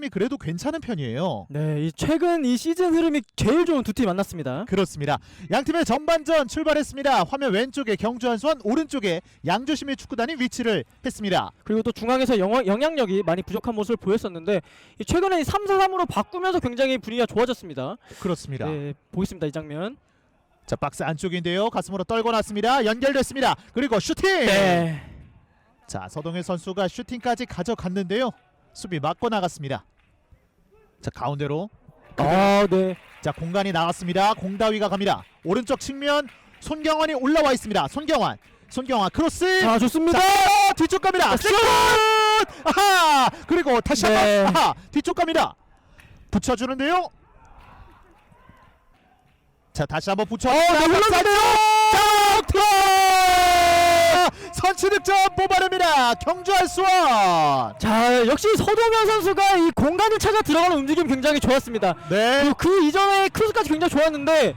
흐름이 그래도 괜찮은 편이에요. 네, 이 최근 이 시즌 흐름이 제일 좋은 두 팀 만났습니다. 그렇습니다. 양 팀의 전반전 출발했습니다. 화면 왼쪽에 경주 한수원, 오른쪽에 양조심의 축구단이 위치를 했습니다. 그리고 또 중앙에서 영화, 영향력이 많이 부족한 모습을 보였었는데 이 최근에 3-4-3으로 바꾸면서 굉장히 분위기가 좋아졌습니다. 그렇습니다. 네, 보겠습니다 이 장면. 자 박스 안쪽인데요. 가슴으로 떨궈 놨습니다. 연결됐습니다. 그리고 슈팅. 네. 자 서동현 선수가 슈팅까지 가져갔는데요. 수비 맞고 나갔습니다. 자 가운데로 아, 네. 자 공간이 나갔습니다. 공다위가 갑니다. 오른쪽 측면 손경환이 올라와 있습니다. 손경환, 손경환 크로스. 자, 좋습니다. 자, 뒤쪽 갑니다. 슛! 아하! 그리고 다시 한번 네. 아하! 뒤쪽 갑니다. 붙여주는데요. 자 다시 한번 붙여. 어, 네, 흘러가네요. 자! 선취 득점 뽑아냅니다. 경주 알수원. 자, 역시 서동현 선수가 이 공간을 찾아 들어가는 움직임 굉장히 좋았습니다. 네. 그리고 그 이전에 크로스까지 굉장히 좋았는데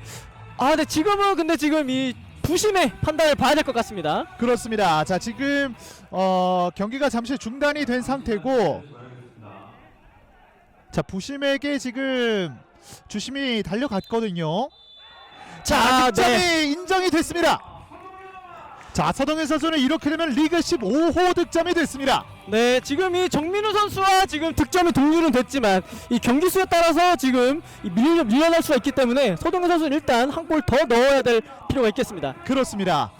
아, 근데 지금은 근데 지금 이 부심의 판단을 봐야 될 것 같습니다. 그렇습니다. 자 지금 어, 경기가 잠시 중단이 된 상태고 자 부심에게 지금 주심이 달려갔거든요. 자 아, 득점이 네. 인정이 됐습니다. 자 서동현 선수는 이렇게 되면 리그 15호 득점이 됐습니다. 네, 지금 이 정민우 선수와 지금 득점이 동률은 됐지만 이 경기 수에 따라서 지금 이 밀려 밀려날 수가 있기 때문에 서동현 선수는 일단 한 골 더 넣어야 될 필요가 있겠습니다. 그렇습니다.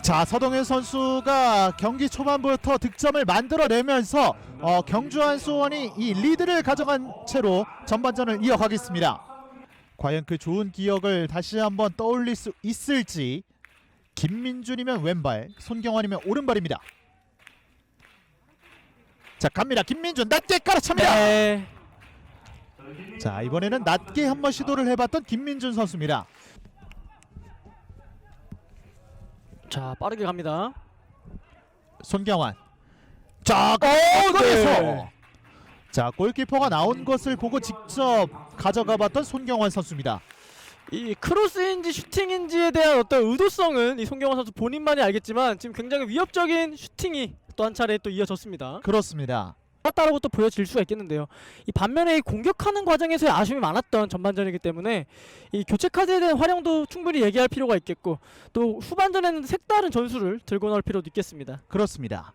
자 서동현 선수가 경기 초반부터 득점을 만들어내면서 어, 경주 한 수원이 이 리드를 가져간 채로 전반전을 이어가겠습니다. 과연 그 좋은 기억을 다시 한번 떠올릴 수 있을지 김민준이면 왼발, 손경환이면 오른발입니다. 자 갑니다. 김민준 낮게 깔아찹니다. 네. 자 이번에는 낮게 한번 시도를 해봤던 김민준 선수입니다. 자, 빠르게 갑니다. 손경환. 자, 어, 골에서 네. 자 골키퍼가 나온 것을 보고 직접 가져가봤던 손경환 선수입니다. 이 크로스인지 슈팅인지에 대한 어떤 의도성은 이 송경환 선수 본인만이 알겠지만 지금 굉장히 위협적인 슈팅이 또 한 차례 또 이어졌습니다. 그렇습니다. 맞다라고 또 보여질 수가 있겠는데요. 이 반면에 이 공격하는 과정에서의 아쉬움이 많았던 전반전이기 때문에 이 교체 카드에 대한 활용도 충분히 얘기할 필요가 있겠고 또 후반전에는 색다른 전술을 들고 나올 필요도 있겠습니다. 그렇습니다.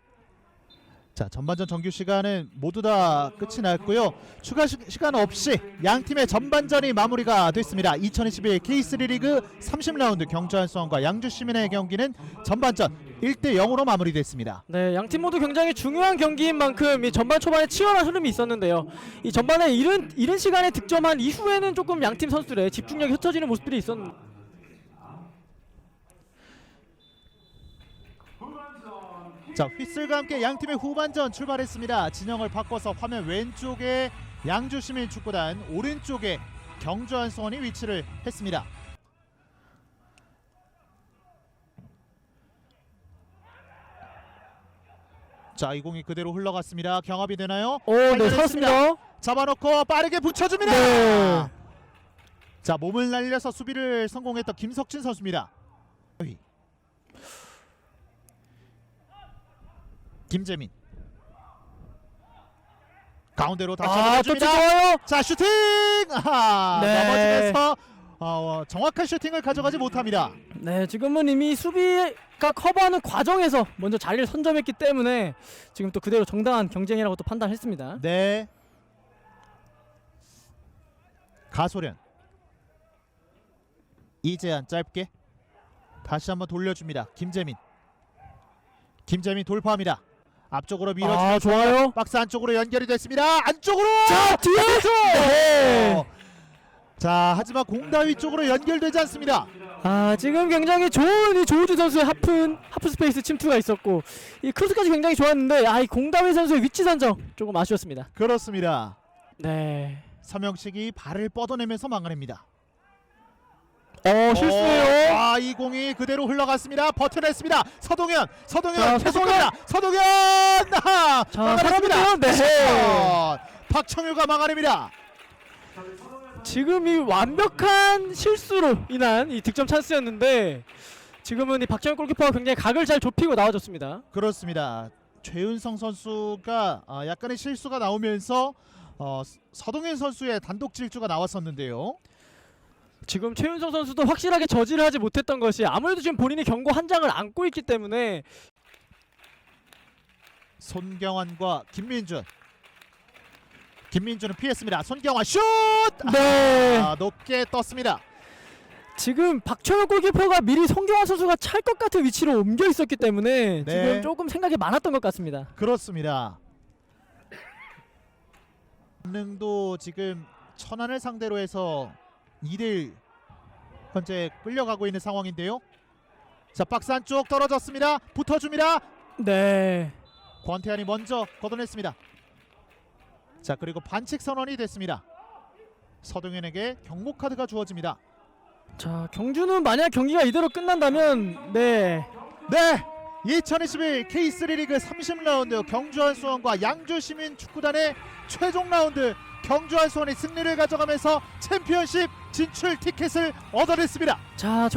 자 전반전 정규 시간은 모두 다 끝이 났고요. 추가 시, 시간 없이 양 팀의 전반전이 마무리가 됐습니다. 2021 K3 리그 30라운드 경주한 수원과 양주 시민의 경기는 전반전 1대 0으로 마무리됐습니다. 네, 양 팀 모두 굉장히 중요한 경기인 만큼 이 전반 초반에 치열한 흐름이 있었는데요. 이 전반에 이른 이른 시간에 득점한 이후에는 조금 양 팀 선수들의 집중력이 흩어지는 모습들이 있었는데 자 휘슬과 함께 양 팀의 후반전 출발했습니다. 진영을 바꿔서 화면 왼쪽에 양주 시민 축구단, 오른쪽에 경주한 수원이 위치를 했습니다. 자, 이 공이 그대로 흘러갔습니다. 경합이 되나요? 오, 네. 살았습니다. 잡아놓고 빠르게 붙여줍니다. 네. 자, 몸을 날려서 수비를 성공했던 김석진 선수입니다. 김재민 가운데로 다시 아, 한번 또 줍니다. 좋아요. 자 슈팅 아하, 네. 넘어지면서 어, 정확한 슈팅을 가져가지 못합니다. 네, 지금은 이미 수비가 커버하는 과정에서 먼저 자리를 선점했기 때문에 지금 또 그대로 정당한 경쟁이라고 또 판단했습니다. 네. 가소련 이재한 짧게 다시 한번 돌려줍니다. 김재민 김재민 돌파합니다. 앞쪽으로 밀어주면서 아, 좋아요. 박스 안쪽으로 연결이 됐습니다. 안쪽으로 자, 뒤에서 네. 자 하지만 공다위 쪽으로 연결되지 않습니다. 아, 지금 굉장히 좋은 이 조우주 선수의 하프 하프 스페이스 침투가 있었고 이 크로스까지 굉장히 좋았는데 아, 이 공다위 선수의 위치 선정 조금 아쉬웠습니다. 그렇습니다. 네. 서명식이 발을 뻗어내면서 막아냅니다. 어, 실수예요. 아, 이 공이 그대로 흘러갔습니다. 버텨냈습니다. 서동현, 서동현 자, 계속 서동현. 아, 자, 막아냈습니다. 네. 박청유가 막아냅니다. 지금 이 완벽한 실수로 인한 이 득점 찬스였는데 지금은 이 박정현 골키퍼가 굉장히 각을 잘 좁히고 나와줬습니다. 그렇습니다. 최윤성 선수가 아, 약간의 실수가 나오면서 어, 서동현 선수의 단독 질주가 나왔었는데요. 지금 최윤성 선수도 확실하게 저지를 하지 못했던 것이 아무래도 지금 본인이 경고 한 장을 안고 있기 때문에 손경환과 김민준. 김민준은 피했습니다. 손경환 슛! 네 아, 높게 떴습니다. 지금 박철호 골키퍼가 미리 송경환 선수가 찰 것 같은 위치로 옮겨 있었기 때문에 네. 지금 조금 생각이 많았던 것 같습니다. 그렇습니다. 강릉도 지금 천안을 상대로 해서 2대1 현재 끌려가고 있는 상황인데요. 자 박스 안쪽 떨어졌습니다. 붙어줍니다. 네. 권태환이 먼저 걷어냈습니다. 자 그리고 반칙 선언이 됐습니다. 서동현에게 경고 카드가 주어집니다. 자 경주는 만약 경기가 이대로 끝난다면 네 네. 2021 K3 리그 30라운드 경주한 수원과 양주 시민 축구단의 최종 라운드 경주한 수원이 승리를 가져가면서 챔피언십 진출 티켓을 얻어냈습니다. 자,